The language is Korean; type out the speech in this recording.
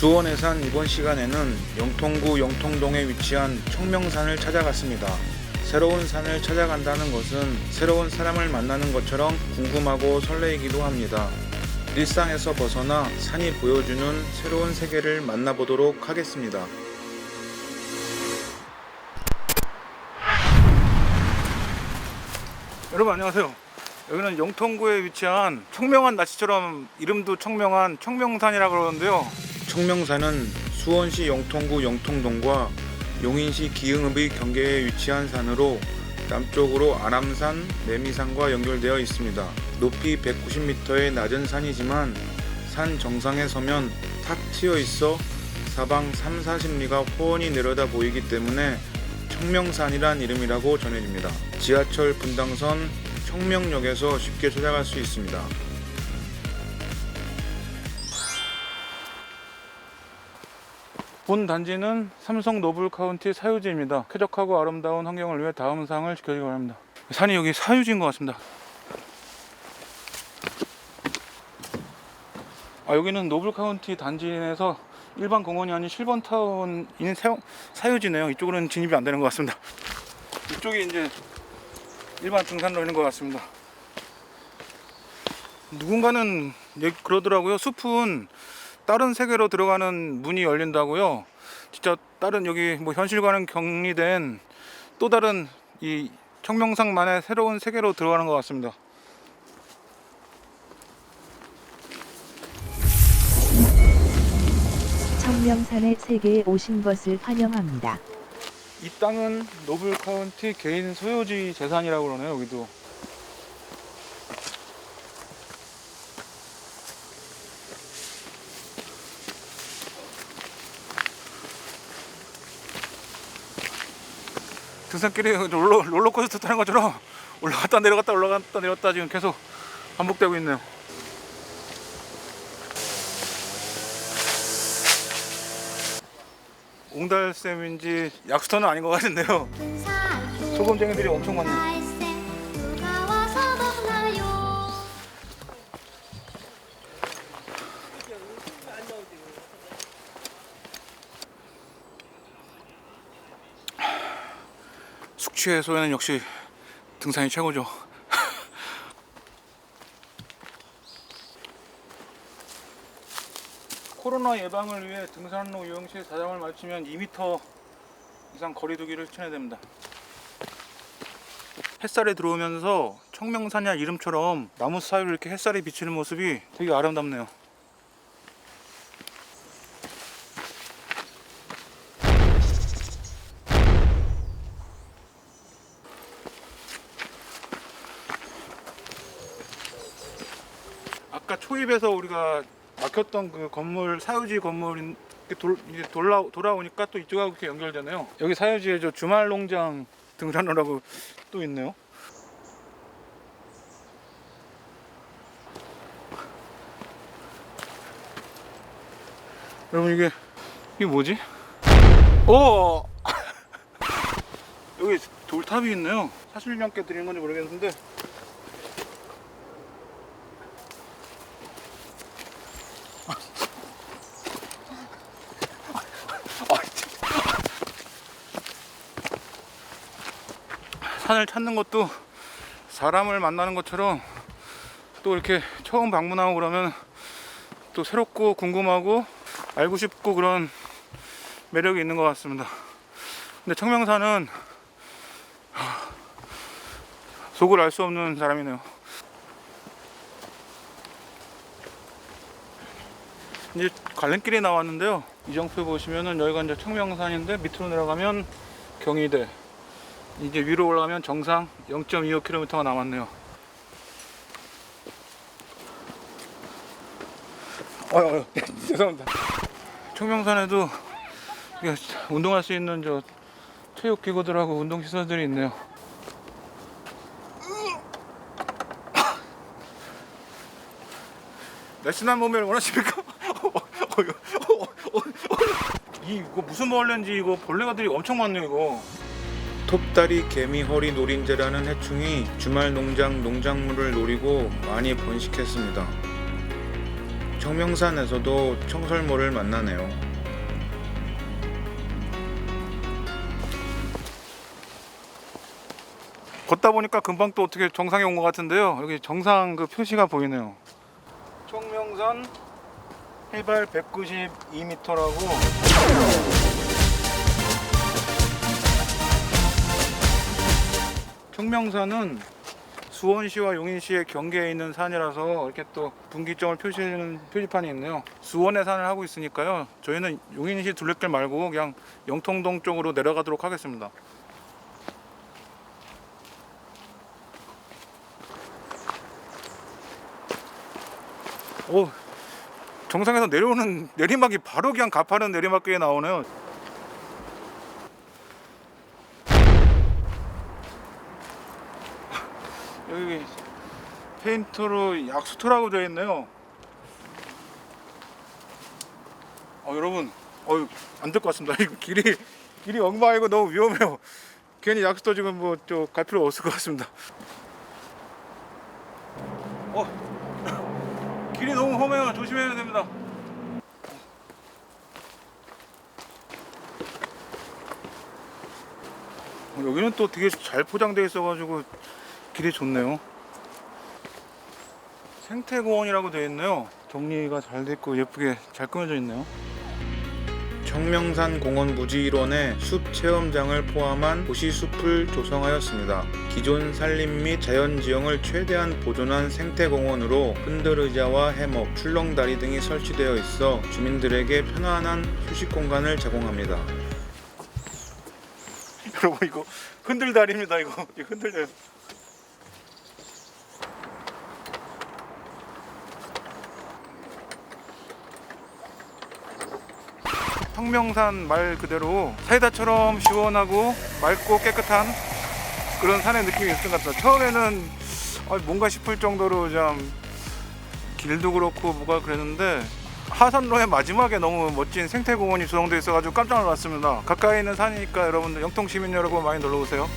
수원해산 이번 시간에는 영통구 영통동에 위치한 청명산을 찾아갔습니다. 새로운 산을 찾아간다는 것은 새로운 사람을 만나는 것처럼 궁금하고 설레이기도 합니다. 일상에서 벗어나 산이 보여주는 새로운 세계를 만나보도록 하겠습니다. 여러분 안녕하세요. 여기는 영통구에 위치한 청명한 날씨처럼 이름도 청명한 청명산이라고 그러는데요. 청명산은 수원시 영통구 영통동과 용인시 기흥읍의 경계에 위치한 산으로 남쪽으로 아람산, 매미산과 연결되어 있습니다. 높이 190m의 낮은 산이지만 산 정상에 서면 탁 트여 있어 사방 3, 40리가 훤히 내려다 보이기 때문에 청명산이란 이름이라고 전해집니다. 지하철 분당선 청명역에서 쉽게 찾아갈 수 있습니다. 본 단지는 삼성 노블 카운티 사유지입니다. 쾌적하고 아름다운 환경을 위해 다음 상을 지켜주기 바랍니다. 산이 여기 사유지인 것 같습니다. 아, 여기는 노블 카운티 단지 내에서 일반 공원이 아닌 실버 타운인 사- 사유지네요. 이쪽으로는 진입이 안 되는 것 같습니다. 이쪽이 이제 일반 등산로인 것 같습니다. 누군가는 얘기- 그러더라고요. 숲은 다른 세계로 들어가는 문이 열린다고요. 진짜 다른 여기 뭐 현실과는 격리된 또 다른 이 청명상만의 새로운 세계로 들어가는 것 같습니다. 청명산의 세계에 오신 것을 환영합니다. 이 땅은 노블 카운티 개인 소유지 재산이라고 그러네요. 여기도. 등산길이 롤러, 롤러코스터 타는 것처럼 올라갔다 내려갔다 올라갔다 내렸다 지금 계속 반복되고 있네요. 옹달샘인지 약수터는 아닌 것 같은데요. 소금쟁이들이 엄청 많네요. 숙취 해소에는 역시 등산이 최고죠. 코로나 예방을 위해 등산로 이용 시 사장을 마치면 2m 이상 거리두기를 추천해야 됩니다. 햇살이 들어오면서 청명산이야 이름처럼 나무 사이로 이렇게 햇살이 비치는 모습이 되게 아름답네요. 초입에서 우리가 막혔던 그 건물 사유지 건물인 이렇게 돌, 이제 돌아, 돌아오니까 또 이쪽하고 이렇게 연결되네요. 여기 사유지에 저 주말 농장 등산로라고 또 있네요. 여러분 이게 이게 뭐지? 오 여기 돌탑이 있네요. 사실명께 드리는 건지 모르겠는데 산을 찾는 것도 사람을 만나는 것처럼 또 이렇게 처음 방문하고 그러면 또 새롭고 궁금하고 알고 싶고 그런 매력이 있는 것 같습니다. 근데 청명산은 하, 속을 알 수 없는 사람이네요. 이제 갈림길이 나왔는데요. 이정표 보시면은 여기가 이제 청명산인데 밑으로 내려가면 경희대, 이제 위로 올라가면 정상 0.25km가 남았네요. 어휴, 어휴, 죄송합니다. 청명산에도 운동할 수 있는 저 체육 기구들하고 운동 시설들이 있네요. 날씬한 몸매를 원하십니까? 이 이거 무슨 벌레인지 이거 벌레가들이 엄청 많네요 이거. 톱다리 개미 허리 노린재라는 해충이 주말 농장 농작물을 노리고 많이 번식했습니다. 청명산에서도 청설모를 만나네요. 걷다 보니까 금방 또 어떻게 정상에 온 것 같은데요. 여기 정상 그 표시가 보이네요. 청명산 해발 192m라고. 청명산은 수원시와 용인시의 경계에 있는 산이라서 이렇게 또 분기점을 표시해주는 표지판이 있네요. 수원에 산을 하고 있으니까요. 저희는 용인시 둘레길 말고 그냥 영통동 쪽으로 내려가도록 하겠습니다. 오, 정상에서 내려오는 내리막이 바로 그냥 가파른 내리막길에 나오네요. 여기 페인트로 약수터라고 되어 있네요. 어, 여러분, 어, 안될 것 같습니다. 길이 길이 엉망이고 너무 위험해요. 괜히 약수터 지금 뭐갈 필요 없을 것 같습니다. 어, 길이 너무 험해요. 조심해야 됩니다. 어, 여기는 또 되게 잘 포장되어 있어가지고 길이 좋네요. 생태공원이라고 되어 있네요. 정리가 잘 됐고 예쁘게 잘 꾸며져 있네요. 청명산 공원 부지 일원에 숲 체험장을 포함한 도시 숲을 조성하였습니다. 기존 산림 및 자연지형을 최대한 보존한 생태공원으로 흔들의자와 해먹, 출렁다리 등이 설치되어 있어 주민들에게 편안한 휴식 공간을 제공합니다. 여러분 이거 흔들다리입니다. 이거 흔들려요. 청명산 말 그대로 사이다처럼 시원하고 맑고 깨끗한 그런 산의 느낌이 있었던 것 같아요. 처음에는 아, 뭔가 싶을 정도로 좀 길도 그렇고 뭐가 그랬는데 하산로의 마지막에 너무 멋진 생태공원이 조성되어 있어가지고 깜짝 놀랐습니다. 가까이 있는 산이니까 여러분들 영통 시민 여러분 많이 놀러 오세요.